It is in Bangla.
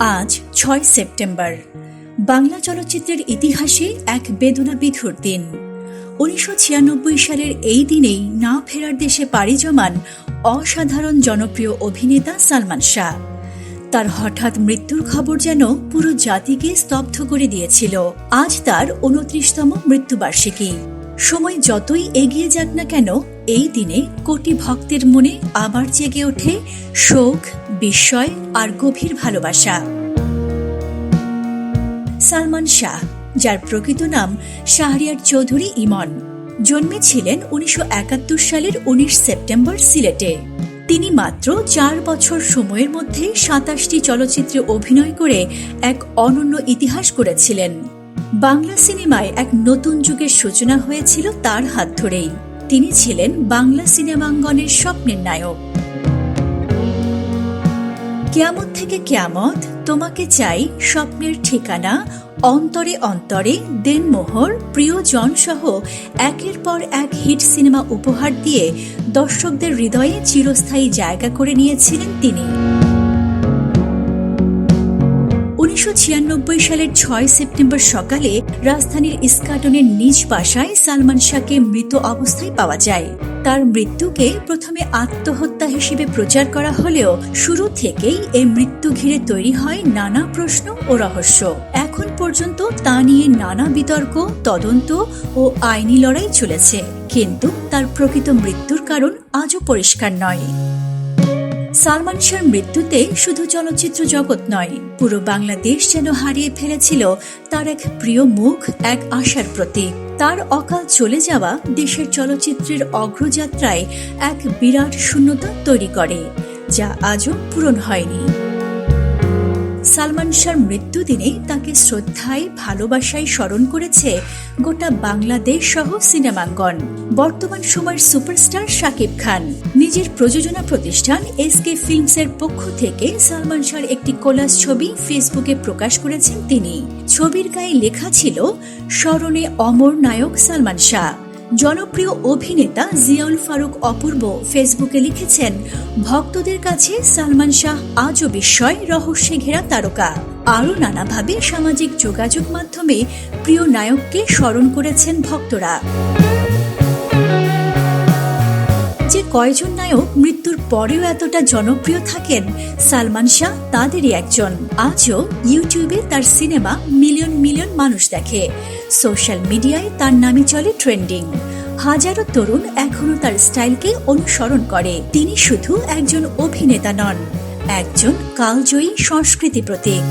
আজ ছয় সেপ্টেম্বর। বাংলা চলচ্চিত্রের ইতিহাসে এক বেদনা বিধুর দিন। উনিশশো ছিয়ানব্বই সালের এই দিনেই না ফেরার দেশে পাড়ি জমান অসাধারণ জনপ্রিয় অভিনেতা সালমান শাহ। তার হঠাৎ মৃত্যুর খবর যেন পুরো জাতিকে স্তব্ধ করে দিয়েছিল। আজ তার উনত্রিশতম মৃত্যুবার্ষিকী। সময় যতই এগিয়ে যাক না কেন, এই দিনে কোটি ভক্তের মনে আবার জেগে ওঠে শোক বিস্ময় আর গভীর ভালোবাসা। সালমান শাহ, যার প্রকৃত নাম শাহরিয়ার চৌধুরী ইমন, জন্মেছিলেন উনিশশো একাত্তর সালের উনিশ সেপ্টেম্বর সিলেটে। তিনি মাত্র চার বছর সময়ের মধ্যে সাতাশটি চলচ্চিত্রে অভিনয় করে এক অনন্য ইতিহাস করেছিলেন বাংলা সিনেমায় এক নতুন যুগের সূচনা হয়েছিল তার হাত ধরেই। তিনি ছিলেন বাংলা সিনেমাঙ্গনের স্বপ্নের নায়ক। কেয়ামত থেকে কেয়ামত, তোমাকে চাই স্বপ্নের ঠিকানা, অন্তরে অন্তরে দেনমোহর প্রিয়জন সহ একের পর এক হিট সিনেমা উপহার দিয়ে দর্শকদের হৃদয়ে চিরস্থায়ী জায়গা করে নিয়েছিলেন তিনি। উনিশশো ছিয়ানব্বই সালের ছয় সেপ্টেম্বর সকালে রাজধানীর ইস্কাটনের নিজ বাসায় সালমান শাহকে মৃত অবস্থায় পাওয়া যায়। তার মৃত্যুকে প্রথমে আত্মহত্যা হিসেবে প্রচার করা হলেও শুরু থেকেই এই মৃত্যু ঘিরে তৈরি হয় নানা প্রশ্ন ও রহস্য। এখন পর্যন্ত তা নিয়ে নানা বিতর্ক, তদন্ত ও আইনি লড়াই চলেছে। কিন্তু তার প্রকৃত মৃত্যুর কারণ আজও পরিষ্কার নয়। সালমান শাহর মৃত্যুতে শুধু চলচ্চিত্র জগৎ নয়, পুরো বাংলাদেশ যেন হারিয়ে ফেলেছিল তার এক প্রিয় মুখ, এক আশার প্রতীক। তার অকাল চলে যাওয়া দেশের চলচ্চিত্রের অগ্রযাত্রায় এক বিরাট শূন্যতা তৈরি করে, যা আজও পূরণ হয়নি। সালমান শাহর মৃত্যুদিনে তাকে শ্রদ্ধায়, ভালোবাসায় স্মরণ করেছে গোটা বাংলাদেশ সহ সিনেমাঙ্গন। বর্তমান সময়ের সুপারস্টার শাকিব খান। নিজের প্রযোজনা প্রতিষ্ঠান এস কে ফিল্মসের পক্ষ থেকে সালমান শাহর একটি কোলাস ছবি ফেসবুকে প্রকাশ করেছেন তিনি। ছবির গায়ে লেখা ছিল, স্মরণে অমর নায়ক সালমান শাহ। জনপ্রিয় অভিনেতা জিয়াউল ফারুক অপূর্ব ফেসবুকে লিখেছেন, ভক্তদের কাছে সালমান শাহ আজও বিস্ময় রহস্যে ঘেরা তারকা। আরও নানাভাবে সামাজিক যোগাযোগ মাধ্যমে প্রিয় নায়ককে স্মরণ করেছেন ভক্তরা। কয়জন নায়ক মৃত্যুর পরেও এতটা জনপ্রিয় থাকেন? সালমান শাহ তাদেরই একজন। আজও ইউটিউবে তার সিনেমা মিলিয়ন মিলিয়ন মানুষ দেখে। সোশ্যাল মিডিয়ায় তার নামে চলে ট্রেন্ডিং। হাজারো তরুণ এখনও তার স্টাইলকে অনুসরণ করে। তিনি শুধু একজন অভিনেতা নন, একজন কালজয়ী সংস্কৃতি প্রতীক।